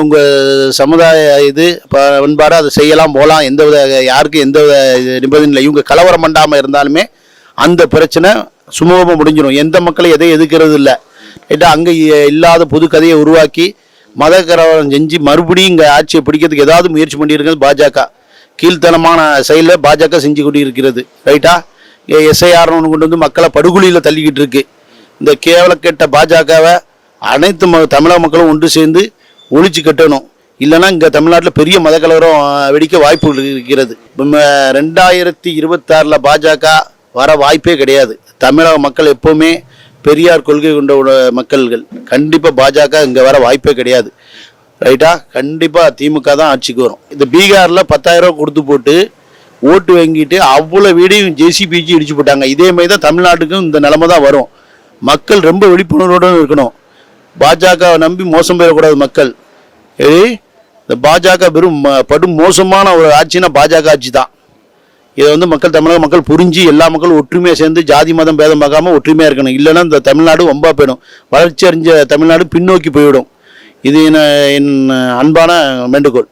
உங்கள் சமுதாய இது பண்பாடு அதை செய்யலாம் போகலாம் எந்த வித யாருக்கும் எந்த வித நிபந்தனை இல்லை. இவங்க கலவரம் பண்ணாமல் இருந்தாலுமே அந்த பிரச்சனை சுமூகமாக முடிஞ்சிடும் எந்த மக்களும் எதையும் எதுக்கிறது இல்லை. ரைட்டா அங்கே இல்லாத புது கதையை உருவாக்கி மத கலவரம் செஞ்சு மறுபடியும் இங்கே ஆட்சியை பிடிக்கிறதுக்கு ஏதாவது முயற்சி பண்ணியிருக்கிறது பாஜக. கீழ்த்தனமான செயலில் பாஜக செஞ்சு கொண்டு இருக்கிறது ரைட்டா எஸ்ஐஆர்னு கொண்டு வந்து மக்களை படுகொலியில் தள்ளிக்கிட்டு இருக்கு. இந்த கேவலக்கெட்ட பாஜகவை அனைத்து ம தமிழக மக்களும் ஒன்று சேர்ந்து ஒழிச்சு கட்டணும். இல்லைன்னா இங்கே தமிழ்நாட்டில் பெரிய மத கலவரம் வெடிக்க வாய்ப்புகள் இருக்கிறது. ரெண்டாயிரத்தி இருபத்தாறில் பாஜக வர வாய்ப்பே கிடையாது. தமிழக மக்கள் எப்போவுமே பெரியார் கொள்கை கொண்ட மக்கள்கள். கண்டிப்பாக பாஜக இங்கே வர வாய்ப்பே கிடையாது. ரைட்டா? கண்டிப்பாக திமுக தான் ஆட்சிக்கு வரும். இந்த பீகாரில் பத்தாயிரம் ரூபா கொடுத்து போட்டு ஓட்டு வாங்கிட்டு அவ்வளோ வீடையும் ஜேசிபிஜி இடிச்சு போட்டாங்க. இதேமாதிரி தான் தமிழ்நாட்டுக்கும் இந்த நிலமை தான் வரும். மக்கள் ரொம்ப விழிப்புணர்வோடு இருக்கணும். பாஜகவை நம்பி மோசம் பெறக்கூடாது மக்கள். ஏய் இந்த பாஜக பெரும் படும் மோசமான ஒரு ஆட்சினா பாஜக ஆட்சி தான் இதை வந்து மக்கள் தமிழக மக்கள் புரிஞ்சு எல்லா மக்களும் ஒற்றுமையாக சேர்ந்து ஜாதி மதம் பேதம் பார்க்காம ஒற்றுமையாக இருக்கணும். இல்லைன்னா இந்த தமிழ்நாடு ரொம்ப போயிடும். வளர்ச்சி அடைஞ்ச தமிழ்நாடு பின்னோக்கி போய்விடும். இது என் என் அன்பான வேண்டுகோள்.